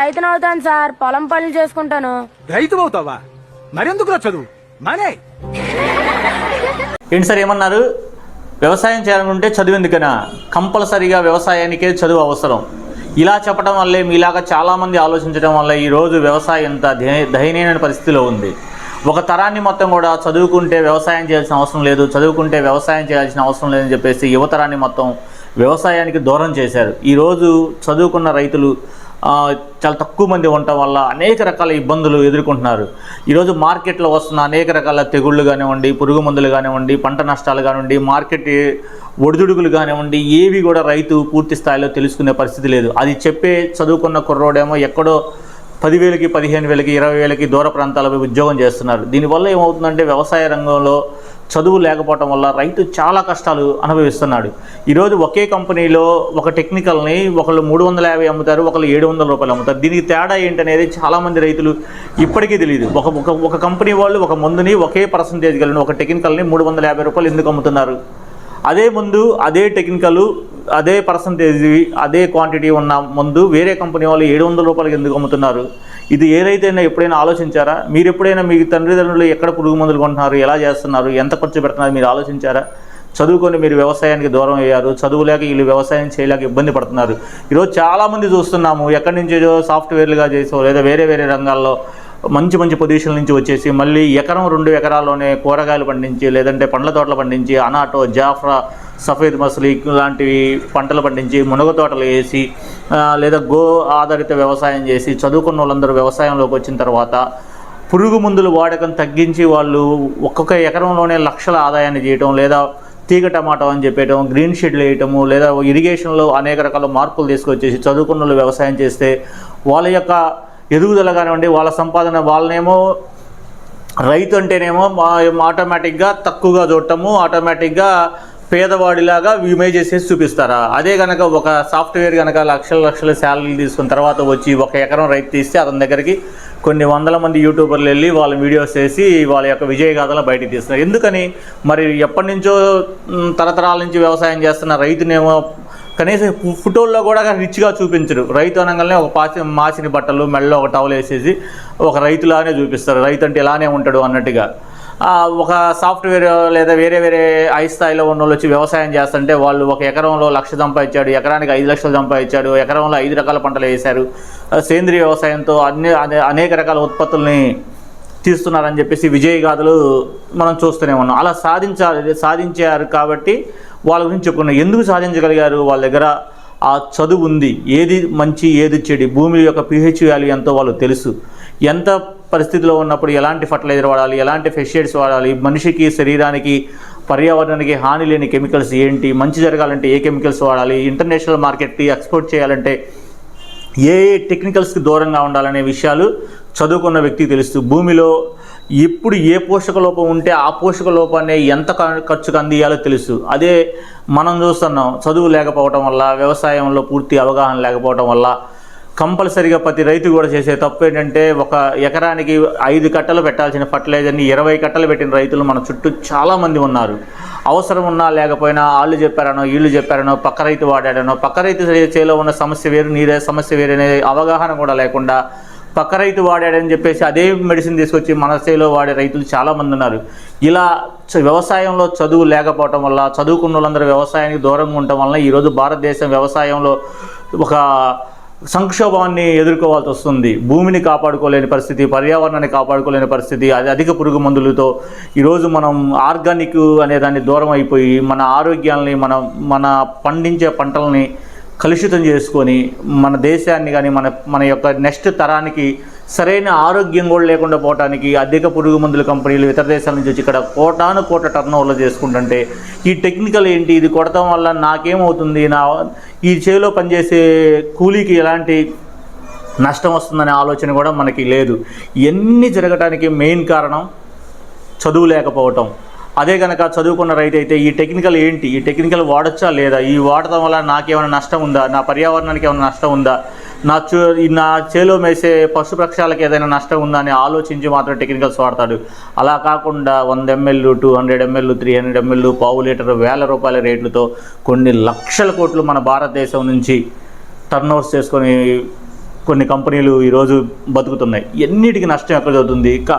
రైతును అవుతాను సార్. పొలం పనులు చేసుకుంటాను. రైతు అవుతావా? మరెందుకురా చదువు? మానే. ఏంటి సార్ ఏమన్నారు? వ్యవసాయం చేయాలనుకుంటే చదువు ఎందుకనా కంపల్సరీగా వ్యవసాయానికే చదువు అవసరం. ఇలా చెప్పడం వల్లే మీలాగా చాలామంది ఆలోచించడం వల్ల ఈరోజు వ్యవసాయం ఇంత దయ- దయనీయమైన పరిస్థితిలో ఉంది. ఒక తరాన్ని మొత్తం కూడా చదువుకుంటే వ్యవసాయం చేయాల్సిన అవసరం లేదు చదువుకుంటే వ్యవసాయం చేయాల్సిన అవసరం లేదని చెప్పేసి యువతరాన్ని మొత్తం వ్యవసాయానికి దూరం చేశారు. ఈరోజు చదువుకున్న రైతులు చాలా తక్కువ మంది ఉండటం వల్ల అనేక రకాల ఇబ్బందులు ఎదుర్కొంటున్నారు. ఈరోజు మార్కెట్లో వస్తున్న అనేక రకాల తెగుళ్ళు కానివ్వండి పురుగు మందులు కానివ్వండి పంట నష్టాలు కానివ్వండి మార్కెట్ ఒడిదుడుకులు కానివ్వండి ఏవి కూడా రైతు పూర్తి స్థాయిలో తెలుసుకునే పరిస్థితి లేదు. అది చెప్పే చదువుకున్న కుర్రోడేమో ఎక్కడో పదివేలకి పదిహేను వేలకి ఇరవై వేలకి దూర ప్రాంతాలపై ఉద్యోగం చేస్తున్నారు. దీనివల్ల ఏమవుతుందంటే వ్యవసాయ రంగంలో చదువు లేకపోవటం వల్ల రైతు చాలా కష్టాలు అనుభవిస్తున్నాడు. ఈరోజు ఒకే కంపెనీలో ఒక టెక్నికల్ని ఒకళ్ళు మూడు వందల యాభై అమ్ముతారు ఒకళ్ళు ఏడు వందల రూపాయలు అమ్ముతారు. దీనికి తేడా ఏంటనేది చాలామంది రైతులు ఇప్పటికీ తెలియదు ఒక ఒక ఒక కంపెనీ వాళ్ళు ఒక మందుని ఒకే పర్సంటేజ్ కలిగిన ఒక టెక్నికల్ని మూడు వందల యాభై రూపాయలు ఎందుకు అమ్ముతున్నారు? అదే ముందు అదే టెక్నికల్ అదే పర్సంటేజ్ అదే క్వాంటిటీ ఉన్న ముందు వేరే కంపెనీ వాళ్ళు ఏడు వందల రూపాయలకి ఎందుకు అమ్ముతున్నారు? ఇది ఏదైతే ఎప్పుడైనా ఆలోచించారా? మీరు ఎప్పుడైనా మీ తల్లిదండ్రులు ఎక్కడ పురుగు మందులు కొంటున్నారు? ఎలా చేస్తున్నారు? ఎంత ఖర్చు పెడుతున్నారు? మీరు ఆలోచించారా? చదువుకొని మీరు వ్యవసాయానికి దూరం అయ్యారు. చదువు లేక వీళ్ళు వ్యవసాయం చేయలేక ఇబ్బంది పడుతున్నారు. ఈరోజు చాలామంది చూస్తున్నాము ఎక్కడి నుంచో సాఫ్ట్వేర్లుగా చేసో లేదా వేరే వేరే రంగాల్లో మంచి మంచి పొజిషన్ నుంచి వచ్చేసి మళ్ళీ ఎకరం రెండు ఎకరాల్లోనే కూరగాయలు పండించి లేదంటే పండ్ల తోటలు పండించి అనాటో జాఫ్రా సఫేద్ మసలి లాంటివి పంటలు పండించి మునగ తోటలు వేసి లేదా గో ఆధారిత వ్యవసాయం చేసి చదువుకున్న వాళ్ళందరూ వ్యవసాయంలోకి వచ్చిన తర్వాత పురుగు మందులు వాడకం తగ్గించి వాళ్ళు ఒక్కొక్క ఎకరంలోనే లక్షల ఆదాయాన్ని చేయటం లేదా తీగ టమాటో అని చెప్పేయటం గ్రీన్ షెడ్లు వేయటము లేదా ఇరిగేషన్లో అనేక రకాల మార్పులు తీసుకొచ్చేసి చదువుకున్న వాళ్ళు వ్యవసాయం చేస్తే వాళ్ళ యొక్క ఎదుగుదల కానివ్వండి వాళ్ళ సంపాదన వాళ్ళనేమో రైతు అంటేనేమో ఆటోమేటిక్గా తక్కువగా చూడటము ఆటోమేటిక్గా పేదవాడిలాగా విమే చేసేసి చూపిస్తారా? అదే కనుక ఒక సాఫ్ట్వేర్ కనుక లక్షల లక్షల శాలరీ తీసుకున్న తర్వాత వచ్చి ఒక ఎకరం రైతు తీస్తే అతని దగ్గరికి కొన్ని వందల మంది యూట్యూబర్లు వెళ్ళి వాళ్ళ వీడియోస్ చేసి వాళ్ళ యొక్క విజయగాథలు బయటికి తీస్తున్నారు. ఎందుకని? మరి ఎప్పటి నుంచో తరతరాల నుంచి వ్యవసాయం చేస్తున్న రైతునేమో కనీసం ఫోటోల్లో కూడా రిచ్గా చూపించరు. రైతు అనగానే ఒక పాచి మాసిన బట్టలు మెడలో ఒక టవల్ వేసేసి ఒక రైతులానే చూపిస్తారు. రైతు అంటే ఇలానే ఉంటాడు అన్నట్టుగా. ఒక సాఫ్ట్వేర్ లేదా వేరే వేరే హై స్థాయిలో ఉన్న వాళ్ళు వచ్చి వ్యవసాయం చేస్తుంటే వాళ్ళు ఒక ఎకరంలో లక్ష సంపాదించాడు ఎకరానికి ఐదు లక్షలు సంపాదించాడు ఎకరంలో ఐదు రకాల పంటలు వేశారు. సేంద్రియ వ్యవసాయంతో అన్ని అనేక రకాల ఉత్పత్తుల్ని తీస్తున్నారని చెప్పేసి విజయగాథలు మనం చూస్తూనే ఉన్నాం. అలా సాధించాలి సాధించారు కాబట్టి వాళ్ళ గురించి చెప్పుకున్నాం ఎందుకు సాధించగలిగారు? వాళ్ళ దగ్గర ఆ చదువు ఉంది. ఏది మంచి ఏది చెడు? భూమి యొక్క పిహెచ్ వాల్యూ ఎంతో వాళ్ళు తెలుసు. ఎంత పరిస్థితిలో ఉన్నప్పుడు ఎలాంటి ఫర్టిలైజర్ వాడాలి ఎలాంటి ఫెషియడ్స్ వాడాలి మనిషికి శరీరానికి పర్యావరణానికి హాని లేని కెమికల్స్ ఏంటి మంచి జరగాలంటే ఏ కెమికల్స్ వాడాలి ఇంటర్నేషనల్ మార్కెట్కి ఎక్స్పోర్ట్ చేయాలంటే ఏ ఏ టెక్నికల్స్కి దూరంగా ఉండాలనే విషయాలు చదువుకున్న వ్యక్తికి తెలుస్తూ భూమిలో ఎప్పుడు ఏ పోషక లోపం ఉంటే ఆ పోషక లోపాన్ని ఎంత ఖర్చుకు అందియాలో తెలుసు. అదే మనం చూస్తున్నాం చదువు లేకపోవటం వల్ల వ్యవసాయంలో పూర్తి అవగాహన లేకపోవటం వల్ల కంపల్సరీగా ప్రతి రైతు కూడా చేసే తప్పు ఏంటంటే ఒక ఎకరానికి ఐదు కట్టలు పెట్టాల్సిన ఫర్టిలైజర్ని ఇరవై కట్టలు పెట్టిన రైతులు మన చుట్టూ చాలామంది ఉన్నారు. అవసరం ఉన్నా లేకపోయినా వాళ్ళు చెప్పారనో వీళ్ళు చెప్పారనో పక్క రైతు వాడాడనో పక్క రైతు చేలో ఉన్న సమస్య వేరు నీదే సమస్య వేరు అవగాహన కూడా లేకుండా పక్క రైతు వాడాడని చెప్పేసి అదే మెడిసిన్ తీసుకొచ్చి మన చేలో వాడే రైతులు చాలామంది ఉన్నారు. ఇలా వ్యవసాయంలో చదువు లేకపోవటం వల్ల చదువుకున్న వాళ్ళందరూ వ్యవసాయానికి దూరంగా ఉండటం వల్ల ఈరోజు భారతదేశం వ్యవసాయంలో ఒక సంక్షోభాన్ని ఎదుర్కోవాల్సి వస్తుంది. భూమిని కాపాడుకోలేని పరిస్థితి పర్యావరణాన్ని కాపాడుకోలేని పరిస్థితి అది అధిక పురుగు మందులతో ఈరోజు మనం ఆర్గానిక్ అనే దాన్ని దూరం అయిపోయి మన ఆరోగ్యాల్ని మన మన పండించే పంటల్ని కలుషితం చేసుకొని మన దేశాన్ని కానీ మన మన యొక్క నెక్స్ట్ తరానికి సరైన ఆరోగ్యం కూడా లేకుండా పోవటానికి అధిక పురుగు మందుల కంపెనీలు ఇతర దేశాల నుంచి వచ్చి ఇక్కడ కోటాను కోట టర్న్ ఓవర్లు చేసుకుంటుంటే ఈ టెక్నికల్ ఏంటి? ఇది కొడటం వల్ల నాకేమవుతుంది? నా ఈ చేలో పనిచేసే కూలీకి ఎలాంటి నష్టం వస్తుందనే ఆలోచన కూడా మనకి లేదు. ఇవన్నీ జరగటానికి మెయిన్ కారణం చదువు లేకపోవటం. అదే కనుక చదువుకున్న రైతు అయితే ఈ టెక్నికల్ ఏంటి? ఈ టెక్నికల్ వాడచ్చా లేదా? ఈ వాడటం వల్ల నాకేమైనా నష్టం ఉందా? నా పర్యావరణానికి ఏమైనా నష్టం ఉందా? నా చూ నా చేలో మేసే పశుపక్షాలకు ఏదైనా నష్టం ఉందా అని ఆలోచించి మాత్రం టెక్నికల్స్ వాడతాడు. అలా కాకుండా వంద ML two hundred ML three hundred ML పావు లీటర్ వేల రూపాయల రేట్లతో కొన్ని లక్షల కోట్లు మన భారతదేశం నుంచి టర్న్ ఓవర్స్ చేసుకొని కొన్ని కంపెనీలు ఈరోజు బతుకుతున్నాయి. ఎన్నిటికి నష్టం ఎక్కడ జరుగుతుంది? ఇంకా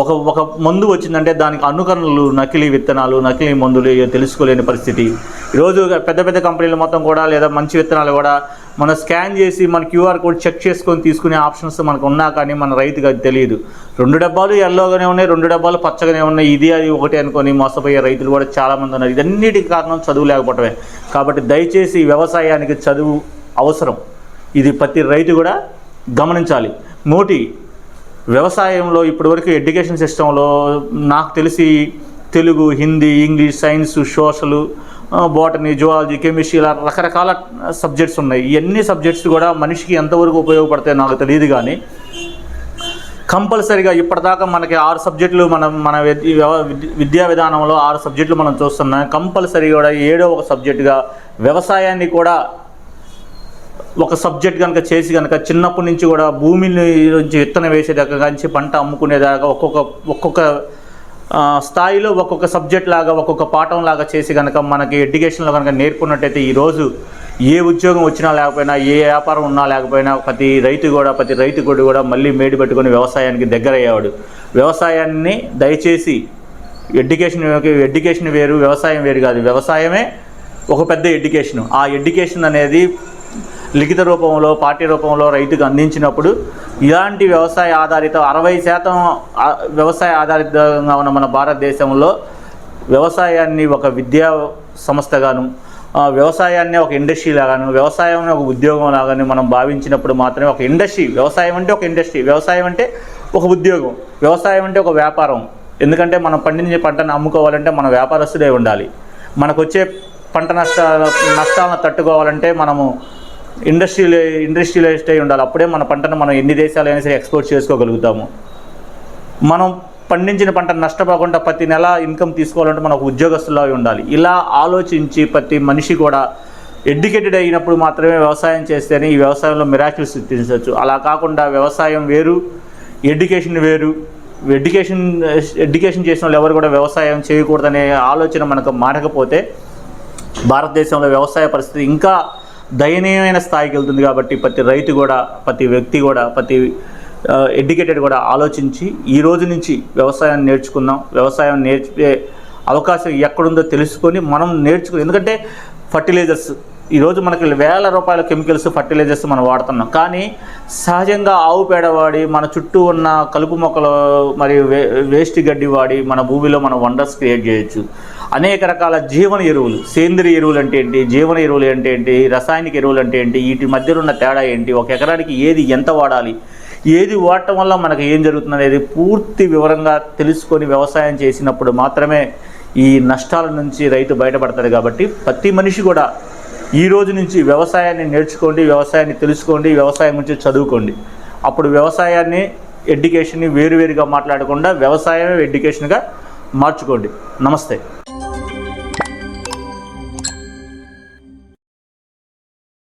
ఒక ఒక మందు వచ్చిందంటే దానికి అనుకరణలు నకిలీ విత్తనాలు నకిలీ మందులు ఇవి తెలుసుకోలేని పరిస్థితి. ఈరోజు పెద్ద పెద్ద కంపెనీలు మొత్తం కూడా లేదా మంచి విత్తనాలు కూడా మనం స్కాన్ చేసి మన క్యూఆర్ కోడ్ చెక్ చేసుకొని తీసుకునే ఆప్షన్స్ మనకు ఉన్నా కానీ మన రైతుకి అది తెలియదు. రెండు డబ్బాలు ఎల్లోగానే ఉన్నాయి రెండు డబ్బాలు పచ్చగానే ఉన్నాయి. ఇది అది ఒకటి అనుకొని మోసపోయే రైతులు కూడా చాలామంది ఉన్నారు. ఇదన్నిటికి కారణం చదువు లేకపోవటమే. కాబట్టి దయచేసి వ్యవసాయానికి చదువు అవసరం. ఇది ప్రతి రైతు కూడా గమనించాలి. మోటి వ్యవసాయంలో ఇప్పటివరకు ఎడ్యుకేషన్ సిస్టంలో నాకు తెలిసి Telugu Hindi English science social botany zoology chemistry ఇలా రకరకాల సబ్జెక్ట్స్ ఉన్నాయి. ఇవన్నీ సబ్జెక్ట్స్ కూడా మనిషికి ఎంతవరకు ఉపయోగపడతాయో నాకు తెలియదు కానీ కంపల్సరిగా ఇప్పటిదాకా మనకి ఆరు సబ్జెక్టులు మనం మన విద్యా విధానంలో ఆరు సబ్జెక్టులు మనం చూస్తున్నాం కంపల్సరీ కూడా ఏడో ఒక సబ్జెక్టుగా వ్యవసాయాన్ని కూడా ఒక సబ్జెక్ట్ కనుక చేసి కనుక చిన్నప్పటి నుంచి కూడా భూమిని నుంచి విత్తనం వేసేదాకా నుంచి పంట అమ్ముకునేదాకా ఒక్కొక్క ఒక్కొక్క స్థాయిలో ఒక్కొక్క సబ్జెక్ట్ లాగా ఒక్కొక్క పాఠం లాగా చేసి కనుక మనకి ఎడ్యుకేషన్లో కనుక నేర్పుకున్నట్టయితే ఈరోజు ఏ ఉద్యోగం వచ్చినా లేకపోయినా ఏ వ్యాపారం ఉన్నా లేకపోయినా ప్రతి రైతు కూడా ప్రతి రైతు కూడా కూడా మళ్ళీ మేడి పెట్టుకొని వ్యవసాయానికి దగ్గర అయ్యేవాడు వ్యవసాయాన్ని దయచేసి ఎడ్యుకేషన్ ఎడ్యుకేషన్ వేరు వ్యవసాయం వేరు కాదు. వ్యవసాయమే ఒక పెద్ద ఎడ్యుకేషన్. ఆ ఎడ్యుకేషన్ అనేది లిఖిత రూపంలో పార్టీ రూపంలో రైతుకు అందించినప్పుడు ఇలాంటి వ్యవసాయ ఆధారిత అరవై శాతం వ్యవసాయ ఆధారితంగా ఉన్న మన భారతదేశంలో వ్యవసాయాన్ని ఒక విద్యా సంస్థగాను వ్యవసాయాన్ని ఒక ఇండస్ట్రీ లాగాను వ్యవసాయం ఒక ఉద్యోగం లాగాను మనం భావించినప్పుడు మాత్రమే ఒక ఇండస్ట్రీ వ్యవసాయం అంటే ఒక ఇండస్ట్రీ వ్యవసాయం అంటే ఒక ఉద్యోగం వ్యవసాయం అంటే ఒక వ్యాపారం. ఎందుకంటే మనం పండించే పంటను అమ్ముకోవాలంటే మన వ్యాపారస్తుడే ఉండాలి. మనకు వచ్చే పంట నష్టాల నష్టాలను తట్టుకోవాలంటే మనము ఇండస్ట్రియల్ ఇండస్ట్రియలైజ్డ్ అయి ఉండాలి. అప్పుడే మన పంటను మనం ఎన్ని దేశాలైనా సరే ఎక్స్పోర్ట్ చేసుకోగలుగుతాము. మనం పండించిన పంట నష్టపోకుండా ప్రతి నెల ఇన్కమ్ తీసుకోవాలంటే మనకు ఉద్యోగస్తులు అవి ఉండాలి. ఇలా ఆలోచించి ప్రతి మనిషి కూడా ఎడ్యుకేటెడ్ అయినప్పుడు మాత్రమే వ్యవసాయం చేస్తేనే ఈ వ్యవసాయంలో మిరాకిల్ సృష్టించవచ్చు. అలా కాకుండా వ్యవసాయం వేరు ఎడ్యుకేషన్ వేరు. ఎడ్యుకేషన్ ఎడ్యుకేషన్ చేసిన వాళ్ళు ఎవరు కూడా వ్యవసాయం చేయకూడదనే ఆలోచన మనకు మారకపోతే భారతదేశంలో వ్యవసాయ పరిస్థితి ఇంకా దయనీయమైన స్థాయికి వెళ్తుంది కాబట్టి ప్రతి రైతు కూడా ప్రతి వ్యక్తి కూడా ప్రతి ఎడ్యుకేటెడ్ కూడా ఆలోచించి ఈ రోజు నుంచి వ్యవసాయం నేర్చుకుందాం. వ్యవసాయం నేర్చే అవకాశం ఎక్కడుందో తెలుసుకొని మనం నేర్చుకుని ఎందుకంటే ఫర్టిలైజర్స్ ఈరోజు మనకి వేల రూపాయల కెమికల్స్ ఫర్టిలైజర్స్ మనం వాడుతున్నాం. కానీ సహజంగా ఆవు పేడ వాడి మన చుట్టూ ఉన్న కలుపు మొక్కలు మరియు వే వేస్ట్ గడ్డి వాడి మన భూమిలో మనం వండర్స్ క్రియేట్ చేయొచ్చు. అనేక రకాల జీవన ఎరువులు సేంద్రియ ఎరువులు అంటే ఏంటి జీవన ఎరువులు అంటే ఏంటి రసాయనిక ఎరువులు అంటే ఏంటి వీటి మధ్యలో ఉన్న తేడా ఏంటి ఒక ఎకరానికి ఏది ఎంత వాడాలి ఏది వాడటం వల్ల మనకు ఏం జరుగుతుంది అనేది పూర్తి వివరంగా తెలుసుకొని వ్యవసాయం చేసినప్పుడు మాత్రమే ఈ నష్టాల నుంచి రైతు బయటపడతాడు కాబట్టి ప్రతి మనిషి కూడా ఈ రోజు నుంచి వ్యవసాయాన్ని నేర్చుకోండి వ్యవసాయాన్ని తెలుసుకోండి వ్యవసాయం గురించి చదువుకోండి. అప్పుడు వ్యవసాయాన్ని ఎడ్యుకేషన్ని వేరువేరుగా మాట్లాడకుండా వ్యవసాయం ఎడ్యుకేషన్గా మార్చుకోండి. నమస్తే.